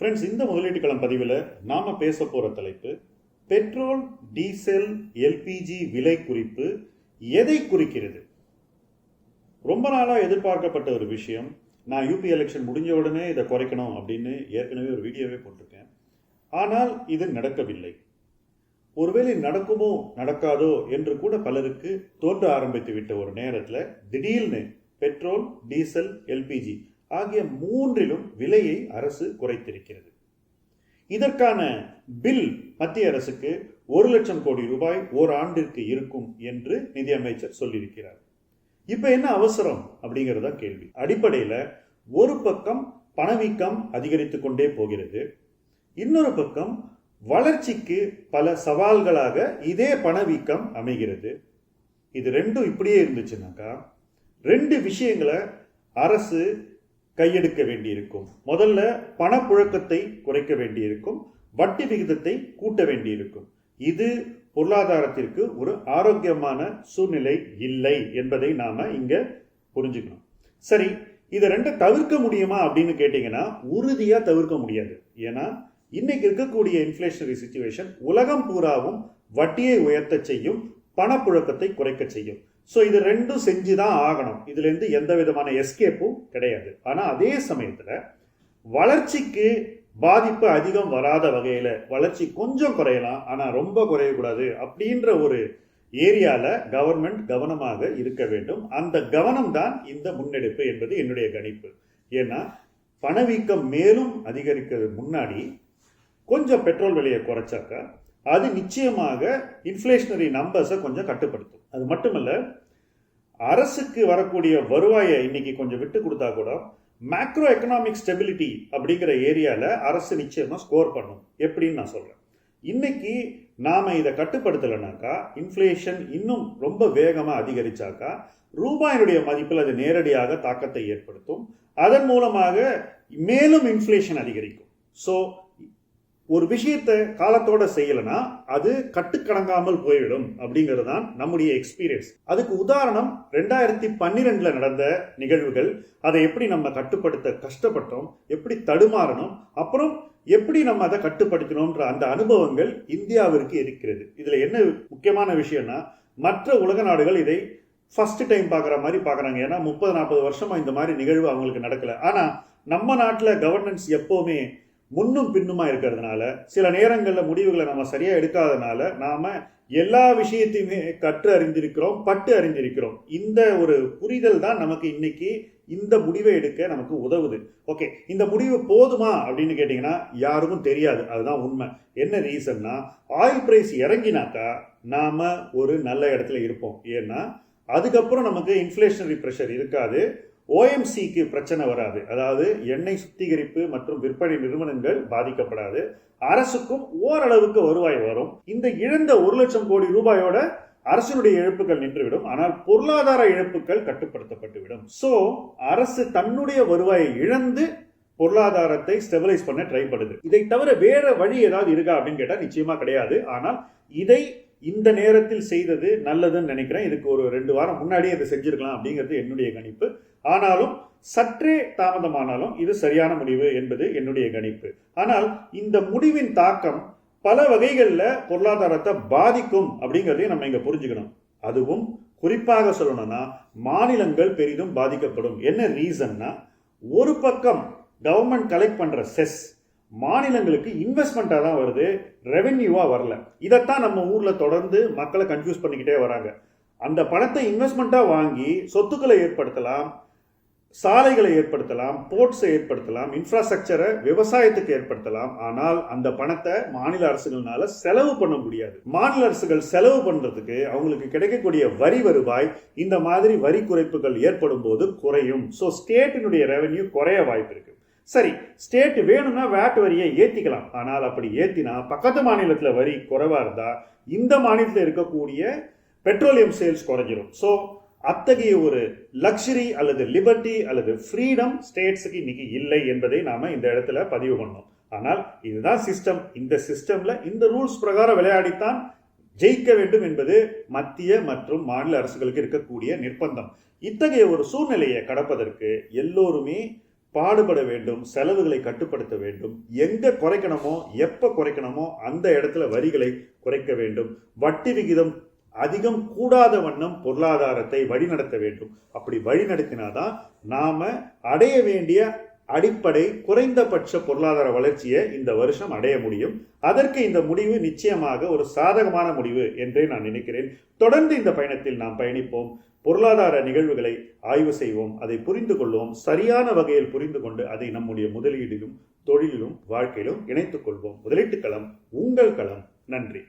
Friends இந்த முதலீட்டுக்களம் பதிவில் நாம் பேச போகிற தலைப்பு பெட்ரோல் டீசல் எல்பிஜி விலை குறிப்பு எதை குறிக்கிறது? ரொம்ப நாளாக எதிர்பார்க்கப்பட்ட ஒரு விஷயம். நான் யூபி எலெக்ஷன் முடிஞ்ச உடனே இதை குறைக்கணும் அப்படின்னு ஏற்கனவே ஒரு வீடியோவே போட்டிருக்கேன். ஆனால் இது நடக்கவில்லை. ஒருவேளை நடக்குமோ நடக்காதோ என்று கூட பலருக்கு தோன்ற ஆரம்பித்து விட்ட ஒரு நேரத்தில் திடீர்னு பெட்ரோல் டீசல் எல்பிஜி ஆகிய மூன்றிலும் விலையை அரசு குறைத்திருக்கிறது. இதற்கான பில் மத்திய அரசுக்கு ஒரு லட்சம் கோடி ரூபாய் ஓராண்டிற்கு இருக்கும் என்று நிதியமைச்சர் சொல்லியிருக்கிறார். இப்ப என்ன அவசரம் அப்படிங்கறத கேள்வி. அடிப்படையில ஒரு பக்கம் பணவீக்கம் அதிகரித்து கொண்டே போகிறது. இன்னொரு பக்கம் வளர்ச்சிக்கு பல சவால்களாக இதே பணவீக்கம் அமைகிறது. இது ரெண்டும் இப்படியே இருந்துச்சுனாக்கா ரெண்டு விஷயங்களை அரசு கையெடுக்க வேண்டியிருக்கும். முதல்ல பணப்புழக்கத்தை குறைக்க வேண்டியிருக்கும். வட்டி விகிதத்தை கூட்ட வேண்டியிருக்கும். இது பொருளாதாரத்திற்கு ஒரு ஆரோக்கியமான சூழ்நிலை இல்லை என்பதை நாம இங்க புரிஞ்சுக்கணும். சரி இதை ரெண்டை தவிர்க்க முடியுமா அப்படின்னு கேட்டிங்கன்னா உறுதியாக தவிர்க்க முடியாது. ஏன்னா இன்னைக்கு இருக்கக்கூடிய இன்ஃப்ளேஷனரி சுச்சுவேஷன் உலகம் பூராவும் வட்டியை உயர்த்த செய்யும் பணப்புழக்கத்தை குறைக்க செய்யும். ஸோ இது ரெண்டும் செஞ்சு தான் ஆகணும். இதுலேருந்து எந்த விதமான எஸ்கேப்பும் கிடையாது. ஆனால் அதே சமயத்தில் வளர்ச்சிக்கு பாதிப்பு அதிகம் வராத வகையில் வளர்ச்சி கொஞ்சம் குறையலாம். ஆனால் ரொம்ப குறையக்கூடாது அப்படின்ற ஒரு ஏரியாவில் கவர்மெண்ட் கவனமாக இருக்க வேண்டும். அந்த கவனம் தான் இந்த முன்னெடுப்பு என்பது என்னுடைய கணிப்பு. ஏன்னா பணவீக்கம் மேலும் அதிகரிக்கிறது முன்னாடி கொஞ்சம் பெட்ரோல் விலையை குறைச்சாக்கா அது நிச்சயமாக இன்ஃப்ளேஷனரி நம்பர்ஸை கொஞ்சம் கட்டுப்படுத்தும். அது மட்டுமல்ல அரசுக்கு வரக்கூடிய வருவாயை இன்னைக்கு கொஞ்சம் விட்டு கொடுத்தா கூட மேக்ரோ எக்கனாமிக் ஸ்டெபிலிட்டி அப்படிங்கிற ஏரியாவில் அரசு நிச்சயமாக ஸ்கோர் பண்ணும். எப்படின்னு நான் சொல்கிறேன் இன்னைக்கு நாம் இதை கட்டுப்படுத்தலைனாக்கா இன்ஃப்ளேஷன் இன்னும் ரொம்ப வேகமாக அதிகரிச்சாக்கா ரூபாயினுடைய மதிப்பில் அது நேரடியாக தாக்கத்தை ஏற்படுத்தும். அதன் மூலமாக மேலும் இன்ஃப்ளேஷன் அதிகரிக்கும். ஸோ ஒரு விஷயத்தை காலத்தோட செய்யலைன்னா அது கட்டுக்கடங்காமல் போயிடும் அப்படிங்கிறது தான் நம்முடைய எக்ஸ்பீரியன்ஸ் அதுக்கு உதாரணம் ரெண்டாயிரத்தி பன்னிரெண்டில் நடந்த நிகழ்வுகள் அதை எப்படி நம்ம கட்டுப்படுத்த கஷ்டப்பட்டோம் எப்படி தடுமாறணும் அப்புறம் எப்படி நம்ம அதை கட்டுப்படுத்தணும்ன்ற அந்த அனுபவங்கள் இந்தியாவிற்கு இருக்கிறது. இதில் என்ன முக்கியமான விஷயம்னா மற்ற உலக நாடுகள் இதை ஃபஸ்ட்டு டைம் பார்க்குற மாதிரி பார்க்குறாங்க. ஏன்னா முப்பது நாற்பது வருஷமாக இந்த மாதிரி நிகழ்வு அவங்களுக்கு நடக்கல. ஆனால் நம்ம நாட்டில் கவர்னன்ஸ் எப்போவுமே முன்னும் பின்னுமா இருக்கிறதுனால சில நேரங்களில் முடிவுகளை நம்ம சரியாக எடுக்காதனால நாம் எல்லா விஷயத்தையுமே கற்று அறிந்திருக்கிறோம் பட்டு அறிந்திருக்கிறோம். இந்த ஒரு புரிதல் தான் நமக்கு இன்னைக்கு இந்த முடிவை எடுக்க நமக்கு உதவுது. ஓகே இந்த முடிவு போதுமா அப்படின்னு கேட்டிங்கன்னா யாருக்கும் தெரியாது. அதுதான் உண்மை. என்ன ரீசன்னா ஆயில் பிரைஸ் இறங்கினாக்கா நாம் ஒரு நல்ல இடத்துல இருப்போம். ஏன்னா அதுக்கப்புறம் நமக்கு இன்ஃப்ளேஷனரி ப்ரெஷர் இருக்காது. ஓஎம்சிக்கு பிரச்சனை வராது. அதாவது எண்ணெய் சுத்திகரிப்பு மற்றும் விற்பனை நிறுவனங்கள் பாதிக்கப்படாது. அரசுக்கும் ஓரளவுக்கு வருவாய் வரும். இந்த இழந்த ஒரு லட்சம் கோடி ரூபாயோட அரசினுடைய இழப்புகள் நின்றுவிடும். ஆனால் பொருளாதார இழப்புகள் கட்டுப்படுத்தப்பட்டுவிடும். ஸோ அரசு தன்னுடைய வருவாயை இழந்து பொருளாதாரத்தை ஸ்டெபிலைஸ் பண்ண ட்ரை பண்ணுது. இதை தவிர வேற வழி ஏதாவது இருக்கா அப்படின்னு கேட்டால் நிச்சயமா கிடையாது. ஆனால் இதை இந்த நேரத்தில் செய்தது நல்லதுன்னு நினைக்கிறேன். இதுக்கு ஒரு ரெண்டு வாரம் முன்னாடியே இதை செஞ்சிருக்கலாம் அப்படிங்கிறது என்னுடைய கணிப்பு. ஆனாலும் சற்றே தாமதமானாலும் இது சரியான முடிவு என்பது என்னுடைய கணிப்பு. ஆனால் இந்த முடிவின் தாக்கம் பல வகைகளில் பொருளாதாரத்தை பாதிக்கும் அப்படிங்கிறதையும் நம்ம இங்கே புரிஞ்சுக்கணும். அதுவும் குறிப்பாக சொல்லணும்னா மாநிலங்கள் பெரிதும் பாதிக்கப்படும். என்ன ரீசன்னா ஒரு பக்கம் கவர்மெண்ட் கலெக்ட் பண்ணுற செஸ் மாநிலங்களுக்கு இன்வெஸ்ட்மெண்ட்டாக தான் வருது ரெவென்யூவாக வரல. இதைத்தான் நம்ம ஊரில் தொடர்ந்து மக்களை கன்ஃபியூஸ் பண்ணிக்கிட்டே வராங்க. அந்த பணத்தை இன்வெஸ்ட்மெண்ட்டாக வாங்கி சொத்துக்களை ஏற்படுத்தலாம் சாலைகளை ஏற்படுத்தலாம் போர்ட்ஸை ஏற்படுத்தலாம் இன்ஃப்ராஸ்ட்ரக்சரை விவசாயத்துக்கு ஏற்படுத்தலாம். ஆனால் அந்த பணத்தை மாநில அரசுகள்னால செலவு பண்ண முடியாது. மாநில அரசுகள் செலவு பண்றதுக்கு அவங்களுக்கு கிடைக்கக்கூடிய வரி வருவாய் இந்த மாதிரி வரி குறைப்புகள் ஏற்படும் போது குறையும். ஸோ ஸ்டேட்டினுடைய ரெவென்யூ குறைய வாய்ப்பு இருக்கு. சரி ஸ்டேட் வேணும்னா வேட் வரியை ஏற்றிக்கலாம் ஆனால் அப்படி ஏற்றினா பக்கத்து மாநிலத்தில் வரி குறைவாக இருந்தால் இந்த மாநிலத்தில் இருக்கக்கூடிய பெட்ரோலியம் சேல்ஸ் குறைஞ்சிரும். ஸோ அத்தகைய ஒரு லக்ஸரி அல்லது லிபர்ட்டி அல்லது ஃப்ரீடம் ஸ்டேட்ஸுக்கு இன்னைக்கு இல்லை என்பதை நாம் இந்த இடத்துல பதிவு பண்ணோம். ஆனால் இதுதான் சிஸ்டம் இந்த சிஸ்டம்ல இந்த ரூல்ஸ் பிரகாரம் விளையாடித்தான் ஜெயிக்க வேண்டும் என்பது மத்திய மற்றும் மாநில அரசுகளுக்கு இருக்கக்கூடிய நிர்பந்தம் இத்தகைய ஒரு சூழ்நிலையை கடப்பதற்கு எல்லோருமே பாடுபட வேண்டும் செலவுகளை கட்டுப்படுத்த வேண்டும். எங்க குறைக்கணுமோ எப்ப குறைக்கணுமோ அந்த இடத்துல வரிகளை குறைக்க வேண்டும். வட்டி விகிதம் அதிகம் கூடாத வண்ணம் பொருளாதாரத்தை வழிநடத்த வேண்டும். அப்படி வழிநடத்தினாதான் நாம அடைய வேண்டிய அடிப்படை குறைந்தபட்ச பொருளாதார வளர்ச்சியை இந்த வருஷம் அடைய முடியும். அதற்கு இந்த முடிவு நிச்சயமாக ஒரு சாதகமான முடிவு என்றே நான் நினைக்கிறேன். தொடர்ந்து இந்த பயணத்தில் நாம் பயணிப்போம். பொருளாதார நிகழ்வுகளை ஆய்வு செய்வோம் அதை புரிந்து கொள்வோம் சரியான வகையில் புரிந்து கொண்டு அதை நம்முடைய முதலீடிலும் தொழிலிலும் வாழ்க்கையிலும் இணைத்துக் கொள்வோம். முதலீட்டு களம் உங்கள் களம். நன்றி.